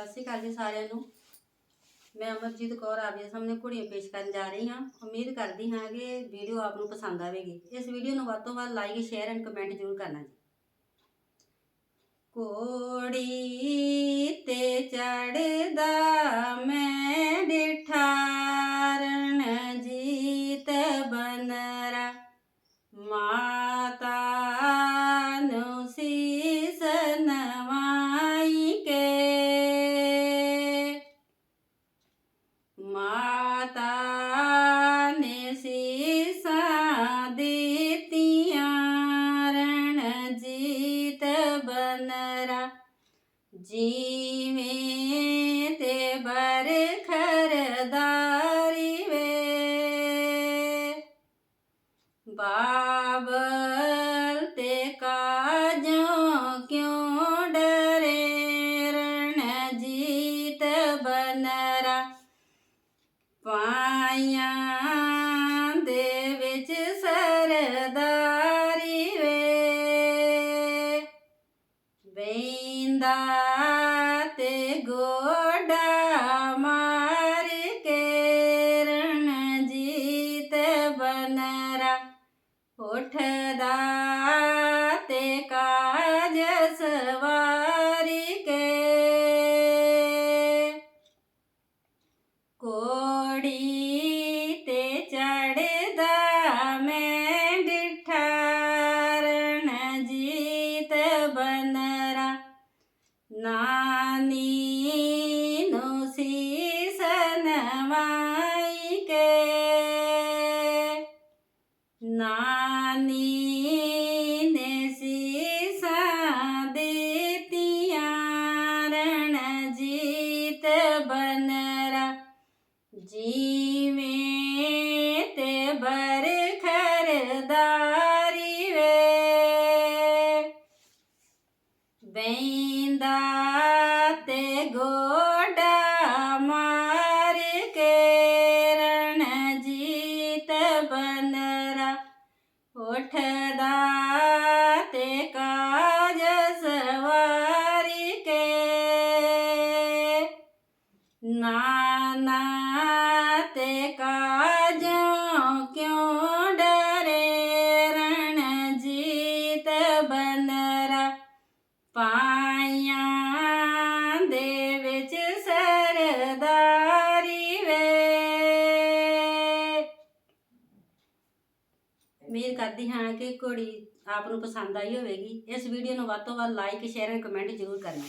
ਸਤਿ ਸ਼੍ਰੀ ਅਕਾਲ ਜੀ ਸਾਰਿਆਂ ਨੂੰ। ਮੈਂ ਅਮਰਜੀਤ ਕੌਰ, ਆਪਦੇ ਸਾਹਮਣੇ ਕੁੜੀਆਂ ਪੇਸ਼ ਕਰਨ ਜਾ ਰਹੀ ਹਾਂ। ਉਮੀਦ ਕਰਦੀ ਹਾਂ ਕਿ ਵੀਡੀਓ ਆਪ ਨੂੰ ਪਸੰਦ ਆਵੇਗੀ। ਇਸ ਵੀਡੀਓ ਨੂੰ ਵੱਧ ਤੋਂ ਵੱਧ ਲਾਈਕ ਸ਼ੇਅਰ ਐਂਡ ਕਮੈਂਟ ਜ਼ਰੂਰ ਕਰਨਾ ਜੀ। ਘੋੜੀ ਬਨਰਾ ਜੀਵੇਂ ਤੇ ਬਰਖਰਦਾਰੀ ਵੇ ਬਾਬਲ ਤੇ ਕਾਜੋਂ ਕਿਉਂ ਡਰੇ? ਰਣ ਜੀਤ ਬਨਰਾ। ਪਾਇਆਂ ਬੈਂਦਾ ਤੇ ਗੋਡਾ ਮਾਰ ਕੇ ਰਣਜੀਤ ਬਨਰਾ ਉੱਠਦਾ ਨਾਨੀ ਨੇ ਸੀਸਾਂ ਦਿੱਤੀਆਂ ਰਣਜੀਤ ਬਨਰਾ। ਜੀਵੇਂ ਤੇ ਬਰਖਰਦਾਰੀ ਵੇ। ਬੈਂਦਾ ਤੇ ਗੋ ਉਠਦਾ ਤੇ ਉਮੀਦ ਕਰਦੀ ਹਾਂ ਕਿ ਘੋੜੀ ਆਪ ਨੂੰ ਪਸੰਦ ਆਈ ਹੋਵੇਗੀ। ਇਸ ਵੀਡੀਓ ਨੂੰ ਵੱਧ ਤੋਂ ਵੱਧ ਲਾਈਕ ਸ਼ੇਅਰ ਐਂਡ ਕਮੈਂਟ ਜ਼ਰੂਰ ਕਰਨਾ।